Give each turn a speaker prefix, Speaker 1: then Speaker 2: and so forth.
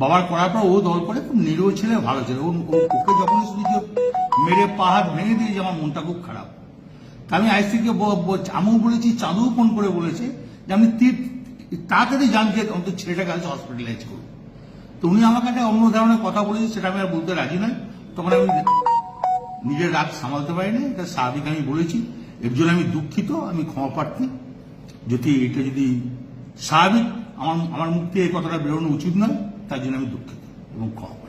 Speaker 1: বাবার করার পর ও দল করে খুব নিরীহ ছেলে, ভালো ছেলে। ওকে যখন ও মেরে পাহাড় ভেঙে দিয়েছে, আমার মনটা খুব খারাপ। তা আমি আইসিকে আমিও বলেছি, চাঁদুও ফোন করে বলেছে যে আমি তীর তাড়াতাড়ি জানতে অন্তত ছেলেটাকে আজ হসপিটালাইজ করব তো উনি আমাকে একটা অন্য ধরনের কথা বলেছে, সেটা আমি আর বলতে রাজি নয়। তখন আমি নিজের রাগ সামালতে পারিনি, এটা স্বাভাবিক আমি বলেছি। এর জন্য আমি দুঃখিত, আমি ক্ষমা প্রার্থী। যদি এটা যদি স্বাভাবিক আমার আমার মুখ থেকে এই কথাটা বেরোনো উচিত নয়, তার জন্য আমি দুঃখিত এবং ক্ষমা